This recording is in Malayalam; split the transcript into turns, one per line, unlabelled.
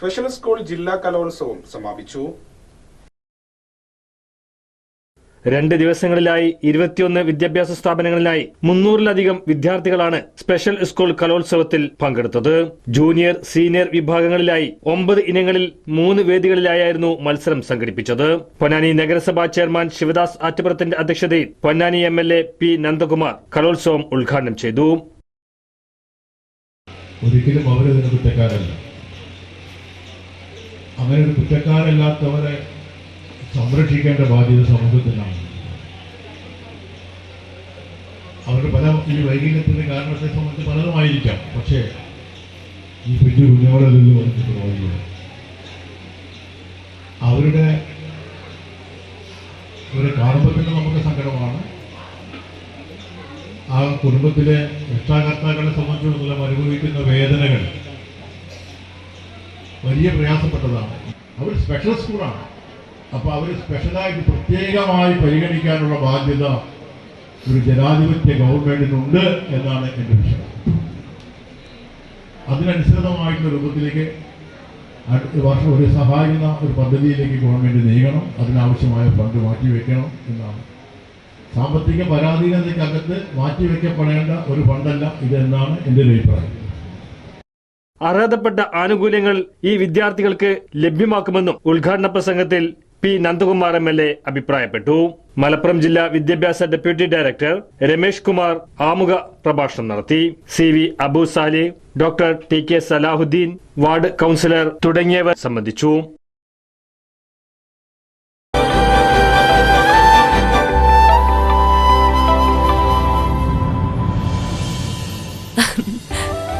സ്പെഷ്യൽ സ്കൂൾ ജില്ലാ കലോത്സവം സമാപിച്ചു.
രണ്ട് ദിവസങ്ങളിലായി ഇരുപത്തിയൊന്ന് വിദ്യാഭ്യാസ സ്ഥാപനങ്ങളിലായി മുന്നൂറിലധികം വിദ്യാർത്ഥികളാണ് സ്പെഷ്യൽ സ്കൂൾ കലോത്സവത്തിൽ പങ്കെടുത്തത്. ജൂനിയർ സീനിയർ വിഭാഗങ്ങളിലായി ഒമ്പത് ഇനങ്ങളിൽ മൂന്ന് വേദികളിലായിരുന്നു മത്സരം സംഘടിപ്പിച്ചത്. പൊന്നാനി നഗരസഭാ ചെയർമാൻ ശിവദാസ് ആറ്റുപുറത്തിന്റെ അധ്യക്ഷതയിൽ Ponnani M L A P Nandakumar കലോത്സവം ഉദ്ഘാടനം ചെയ്തു.
ഒരിക്കലും അവരതിന് കുറ്റക്കാരല്ല. അങ്ങനെ കുറ്റക്കാരല്ലാത്തവരെ സംരക്ഷിക്കേണ്ട ബാധ്യത സമൂഹത്തിനാണ് അവരുടെ പല ഈ വൈകല്യത്തിന്റെ കാരണത്തെ സംബന്ധിച്ച് പലതുമായിരിക്കാം. പക്ഷേ ഈ പിഞ്ചു കുഞ്ഞുങ്ങളിൽ നിന്ന് വന്നിട്ട് അവരുടെ ഒരു കാണുമ്പോൾ നമുക്ക് സങ്കടമാണ്. ആ കുടുംബത്തിലെ രക്ഷാകർത്താക്കളെ സംബന്ധിച്ചിടത്തോളം അനുഭവിക്കുന്ന വേദനകൾ വലിയ പ്രയാസപ്പെട്ടതാണ്. അവർ സ്പെഷ്യൽ സ്കൂളാണ് അപ്പോൾ അവർ സ്പെഷ്യലായിട്ട് പ്രത്യേകമായി പരിഗണിക്കാനുള്ള ബാധ്യത ഒരു ജനാധിപത്യ ഗവൺമെന്റിനുണ്ട് എന്നാണ് എന്റെ വിഷയം. അതിനനുസൃതമായിട്ടുള്ള രൂപത്തിലേക്ക് അടുത്ത വർഷം ഒരു സഹായിക്കുന്ന ഒരു പദ്ധതിയിലേക്ക് ഗവൺമെന്റ് നീങ്ങണം. അതിനാവശ്യമായ ഫണ്ട് മാറ്റിവെക്കണം എന്നാണ്. സാമ്പത്തിക പരാധീനതയ്ക്കകത്ത് മാറ്റിവെക്കപ്പെടേണ്ട ഒരു ഫണ്ടല്ല ഇതെന്നാണ് എന്റെ ഒരു അഭിപ്രായം.
അർഹതപ്പെട്ട ആനുകൂല്യങ്ങൾ ഈ വിദ്യാർത്ഥികൾക്ക് ലഭ്യമാക്കുമെന്നും ഉദ്ഘാടന പ്രസംഗത്തിൽ P Nandakumar M L A അഭിപ്രായപ്പെട്ടു. മലപ്പുറം ജില്ലാ വിദ്യാഭ്യാസ ഡെപ്യൂട്ടി ഡയറക്ടർ രമേഷ് കുമാർ ആമുഖ പ്രഭാഷണം നടത്തി. C V Abu Sali doctor T K Salahuddin ward councillor തുടങ്ങിയവർ സംബന്ധിച്ചു.